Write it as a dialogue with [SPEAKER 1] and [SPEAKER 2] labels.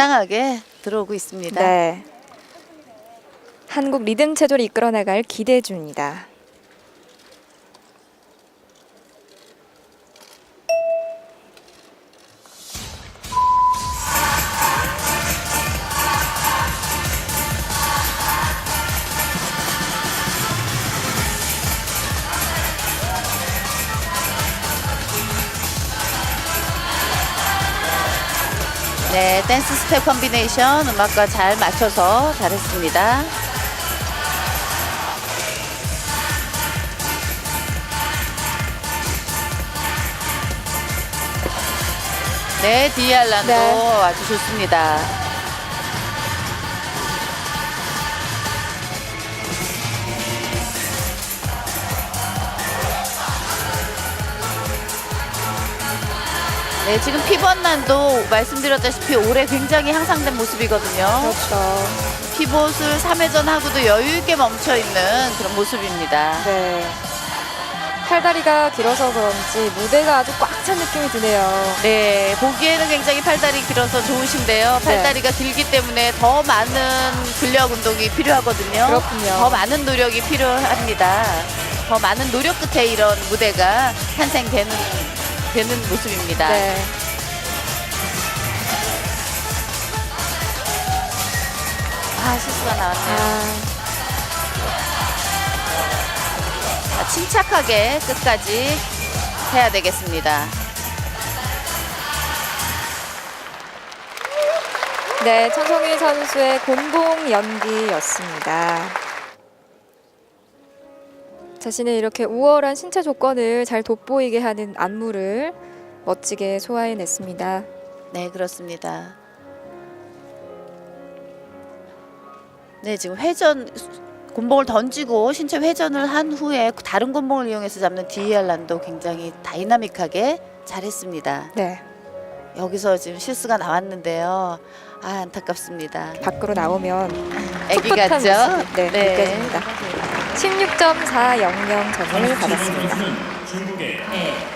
[SPEAKER 1] 당당하게 들어오고 있습니다.
[SPEAKER 2] 네. 한국 리듬 체조를 이끌어 나갈 기대주입니다.
[SPEAKER 1] 네, 댄스 스텝 컨비네이션 음악과 잘 맞춰서 잘했습니다. 네, 디알란도
[SPEAKER 2] 네.
[SPEAKER 1] 아주 좋습니다. 네, 지금 피벗난도 말씀드렸다시피 올해 굉장히 향상된 모습이거든요.
[SPEAKER 2] 그렇죠.
[SPEAKER 1] 피벗을 3회전 하고도 여유 있게 멈춰 있는 그런 모습입니다.
[SPEAKER 2] 네. 팔다리가 길어서 그런지 무대가 아주 꽉 찬 느낌이 드네요.
[SPEAKER 1] 네, 보기에는 굉장히 팔다리 길어서 좋으신데요.
[SPEAKER 2] 네.
[SPEAKER 1] 팔다리가 길기 때문에 더 많은 근력 운동이 필요하거든요.
[SPEAKER 2] 그렇군요.
[SPEAKER 1] 더 많은 노력이 필요합니다. 더 많은 노력 끝에 이런 무대가 탄생되는 되는 모습입니다.
[SPEAKER 2] 네.
[SPEAKER 1] 아, 실수가 나왔네요.
[SPEAKER 2] 아,
[SPEAKER 1] 자, 침착하게 끝까지 해야 되겠습니다.
[SPEAKER 2] 네, 천송일 선수의 곤봉 연기였습니다. 자신의 이렇게 우월한 신체 조건을 잘 돋보이게 하는 안무를 멋지게 소화해냈습니다.
[SPEAKER 1] 네, 그렇습니다. 네, 지금 회전 곤봉을 던지고 신체 회전을 한 후에 다른 곤봉을 이용해서 잡는 디알란도 굉장히 다이나믹하게 잘했습니다.
[SPEAKER 2] 네,
[SPEAKER 1] 여기서 지금 실수가 나왔는데요. 아, 안타깝습니다.
[SPEAKER 2] 밖으로 나오면
[SPEAKER 1] 애기
[SPEAKER 2] 풋풋한
[SPEAKER 1] 같죠?
[SPEAKER 2] 모습이, 네, 느껴집니다. 16.400 점을 받았습니다.
[SPEAKER 3] 중국의